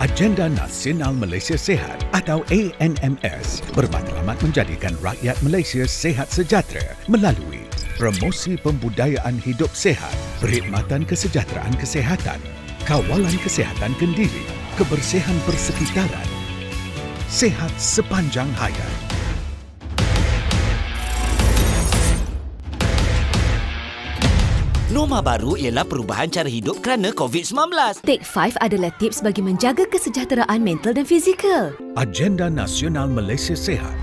Agenda Nasional Malaysia Sehat atau ANMS bermatlamat menjadikan rakyat Malaysia sehat sejahtera melalui promosi pembudayaan hidup sehat, perkhidmatan kesejahteraan kesehatan, kawalan kesehatan kendiri, kebersihan persekitaran, sehat sepanjang hayat. Norma baru ialah perubahan cara hidup kerana COVID-19. Take 5 adalah tips bagi menjaga kesejahteraan mental dan fizikal. Agenda Nasional Malaysia Sehat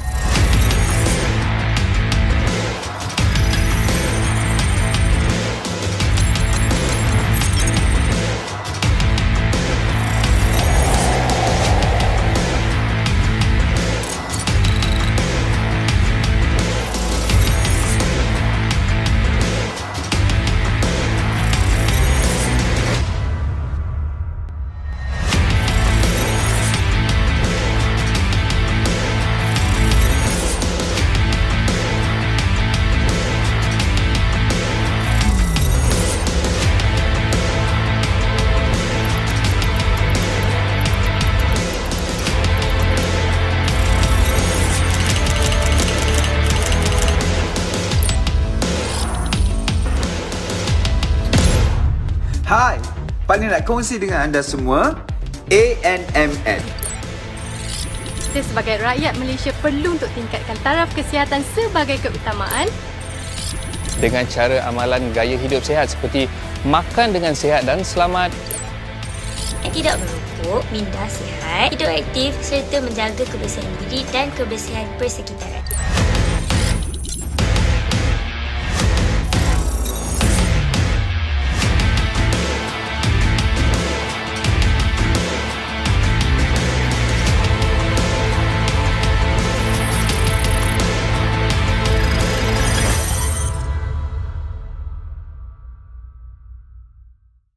Hai, Pani nak kongsi dengan anda semua ANMN. Kita sebagai rakyat Malaysia perlu untuk tingkatkan taraf kesihatan sebagai keutamaan dengan cara amalan gaya hidup sihat seperti makan dengan sihat dan selamat. Tidak merokok, minda sihat, hidup aktif serta menjaga kebersihan diri dan kebersihan persekitaran.